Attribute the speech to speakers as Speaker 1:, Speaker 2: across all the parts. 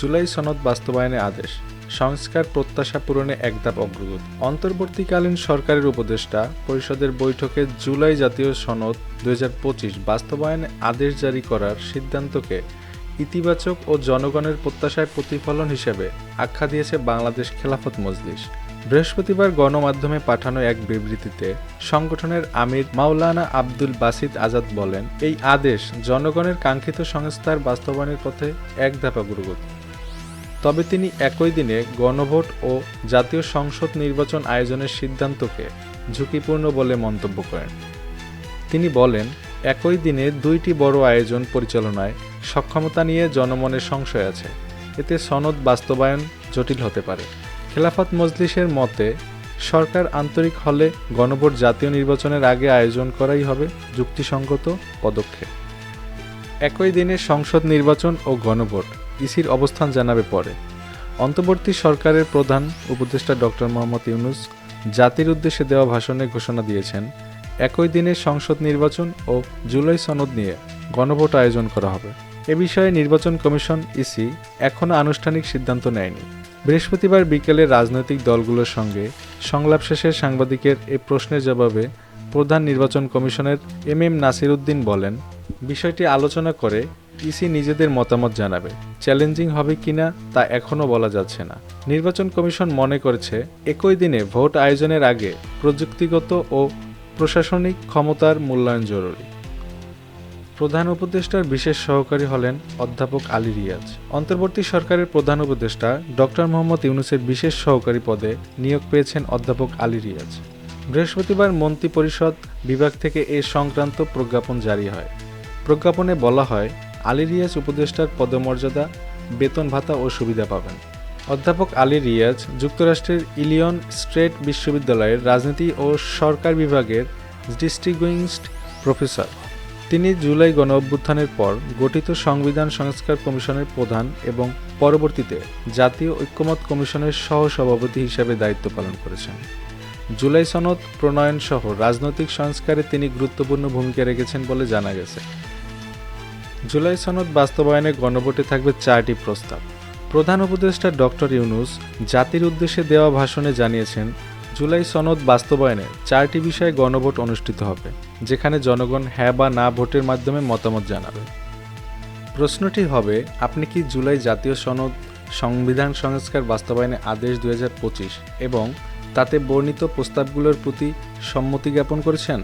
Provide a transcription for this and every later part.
Speaker 1: জুলাই সনদ বাস্তবায়নে আদেশ। সংস্কার প্রত্যাশা পূরণে এক ধাপ অগ্রগতি। অন্তর্বর্তীকালীন সরকারের উপদেষ্টা পরিষদের বৈঠকে জুলাই জাতীয় সনদ দুই বাস্তবায়নে আদেশ জারি করার সিদ্ধান্তকে ইতিবাচক ও জনগণের প্রত্যাশায় প্রতিফলন হিসেবে আখ্যা দিয়েছে বাংলাদেশ খেলাফত মজলিস। বৃহস্পতিবার গণমাধ্যমে পাঠানো এক বিবৃতিতে সংগঠনের আমির মাওলানা আব্দুল বাসিদ আজাদ বলেন, এই আদেশ জনগণের কাঙ্ক্ষিত সংস্থার বাস্তবায়নের পথে এক ধাপ অগ্রগতি। তবে তিনি একই দিনে গণভোট ও জাতীয় সংসদ নির্বাচন আয়োজনের সিদ্ধান্তকে ঝুঁকিপূর্ণ বলে মন্তব্য করেন। তিনি বলেন, একই দিনে দুইটি বড় আয়োজন পরিচালনায় সক্ষমতা নিয়ে জনমনের সংশয় আছে। এতে সনদ বাস্তবায়ন জটিল হতে পারে। খেলাফত মজলিসের মতে, সরকার আন্তরিক হলে গণভোট জাতীয় নির্বাচনের আগে আয়োজন করাই হবে যুক্তিসঙ্গত পদক্ষেপ। একই দিনে সংসদ নির্বাচন ও গণভোট ইসির অবস্থান জানাবে পরে। অন্তর্বর্তী সরকারের প্রধান উপদেষ্টা ডক্টর মোহাম্মদ ইউনুস জাতির উদ্দেশ্যে দেওয়া ভাষণে ঘোষণা দিয়েছেন, একই দিনে সংসদ নির্বাচন ও জুলাই সনদ নিয়ে গণভোট আয়োজন করা হবে। এ বিষয়ে নির্বাচন কমিশন, ইসি, এখনও আনুষ্ঠানিক সিদ্ধান্ত নেয়নি। বৃহস্পতিবার বিকেলে রাজনৈতিক দলগুলোর সঙ্গে সংলাপ শেষে সাংবাদিকের এ প্রশ্নের জবাবে প্রধান নির্বাচন কমিশনের এম এম নাসির উদ্দিন বলেন, বিষয়টি আলোচনা করে ইসি নিজেদের মতামত জানাবে। চ্যালেঞ্জিং হবে কিনা তা এখনও বলা যাচ্ছে না। নির্বাচন কমিশন মনে করেছে, একই দিনে ভোট আয়োজনের আগে প্রযুক্তিগত ও প্রশাসনিক ক্ষমতার মূল্যায়ন জরুরি। প্রধান উপদেষ্টার বিশেষ সহকারী হলেন অধ্যাপক আলী রিয়াজ। অন্তর্বর্তী সরকারের প্রধান উপদেষ্টা ডক্টর মোহাম্মদ ইউনুসের বিশেষ সহকারী পদে নিয়োগ পেয়েছেন অধ্যাপক আলী রিয়াজ। বৃহস্পতিবার মন্ত্রিপরিষদ বিভাগ থেকে এ সংক্রান্ত প্রজ্ঞাপন জারি হয়। প্রজ্ঞাপনে বলা হয় আলী রিয়াজ উপদেষ্টার পদমর্যাদা, বেতন ভাতা ও সুবিধা পাবেন। অধ্যাপক আলী রিয়াজ যুক্তরাষ্ট্রের ইলিয়ন স্ট্রেট বিশ্ববিদ্যালয়ের রাজনীতি ও সরকার বিভাগের ডিস্ট্রিগুইংসড প্রফেসর। তিনি জুলাই গণ অভ্যুত্থানের পর গঠিত সংবিধান সংস্কার কমিশনের প্রধান এবং পরবর্তীতে জাতীয় ঐক্যমত কমিশনের সহ সভাপতি হিসেবে দায়িত্ব পালন করেছেন। জুলাই সনদ প্রণয়ন সহ রাজনৈতিক সংস্কারে তিনি গুরুত্বপূর্ণ ভূমিকা রেখেছেন বলে জানা গেছে। জুলাই সনদ বাস্তবায়নে গণভোটে থাকবে চারটি প্রস্তাব। প্রধান উপদেষ্টা ডক্টর ইউনুস জাতির উদ্দেশ্যে দেওয়া ভাষণে জানিয়েছেন, জুলাই সনদ বাস্তবায়নে চারটি বিষয়ে গণভোট অনুষ্ঠিত হবে, যেখানে জনগণ হ্যাঁ বা না ভোটের মাধ্যমে মতামত জানাবে। প্রশ্নটি হবে, আপনি কি জুলাই জাতীয় সনদ সংবিধান সংস্কার বাস্তবায়নে আদেশ দু হাজার পঁচিশ এবং তাতে বর্ণিত প্রস্তাবগুলোর প্রতি সম্মতি জ্ঞাপন করেছেন?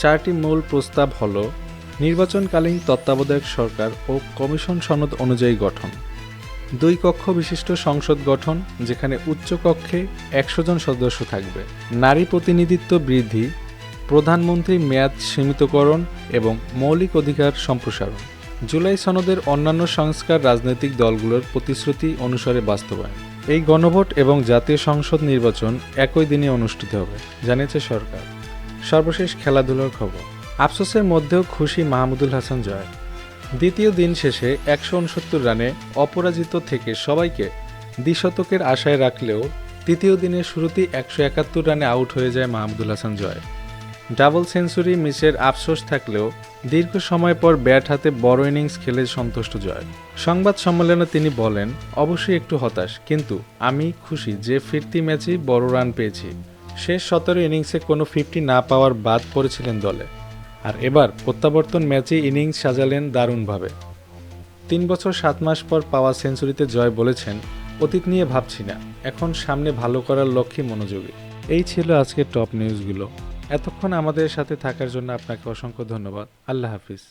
Speaker 1: চারটি মূল প্রস্তাব হল নির্বাচনকালীন তত্ত্বাবধায়ক সরকার ও কমিশন সনদ অনুযায়ী গঠন। দুই কক্ষ বিশিষ্ট সংসদ গঠন, যেখানে উচ্চ কক্ষে একশো জন সদস্য থাকবে। নারী প্রতিনিধিত্ব বৃদ্ধি, প্রধানমন্ত্রী মেয়াদ সীমিতকরণ এবং মৌলিক অধিকার সম্প্রসারণ। জুলাই সনদের অন্যান্য সংস্কার রাজনৈতিক দলগুলোর প্রতিশ্রুতি অনুসারে বাস্তবায়ন। এই গণভোট এবং জাতীয় সংসদ নির্বাচন একই দিনে অনুষ্ঠিত হবে, জানিয়েছে সরকার। সর্বশেষ খেলাধুলার খবর। আফসোসের মধ্যেও খুশি মাহমুদুল হাসান জয়। দ্বিতীয় দিন শেষে একশো উনসত্তর রানে অপরাজিত থেকে সবাইকে দ্বিশতকের আশায় রাখলেও তৃতীয় দিনের শুরুতেই একশো একাত্তর রানে আউট হয়ে যায় মাহমুদুল হাসান জয়। ডাবল সেঞ্চুরি মিসের আফসোস থাকলেও দীর্ঘ সময় পর ব্যাট হাতে বড় ইনিংস খেলে সন্তুষ্ট জয়। সংবাদ সম্মেলনে তিনি বলেন, অবশ্যই একটু হতাশ, কিন্তু আমি খুশি যে ফিরতি ম্যাচেই বড় রান পেয়েছি। শেষ সতেরো ইনিংসে কোনো ফিফটি না পাওয়ার বাদ পড়েছিলেন দলে। আর এবার প্রত্যাবর্তন ম্যাচে ইনিংস সাজালেন দারুণভাবে। তিন বছর সাত মাস পর পাওয়া সেঞ্চুরিতে জয় বলেছেন, অতীত নিয়ে ভাবছি না, এখন সামনে ভালো করার লক্ষ্যে মনোযোগী। এই ছিল আজকের টপ নিউজগুলো। এতক্ষণ আমাদের সাথে থাকার জন্য আপনাকে অসংখ্য ধন্যবাদ। আল্লাহ হাফিজ।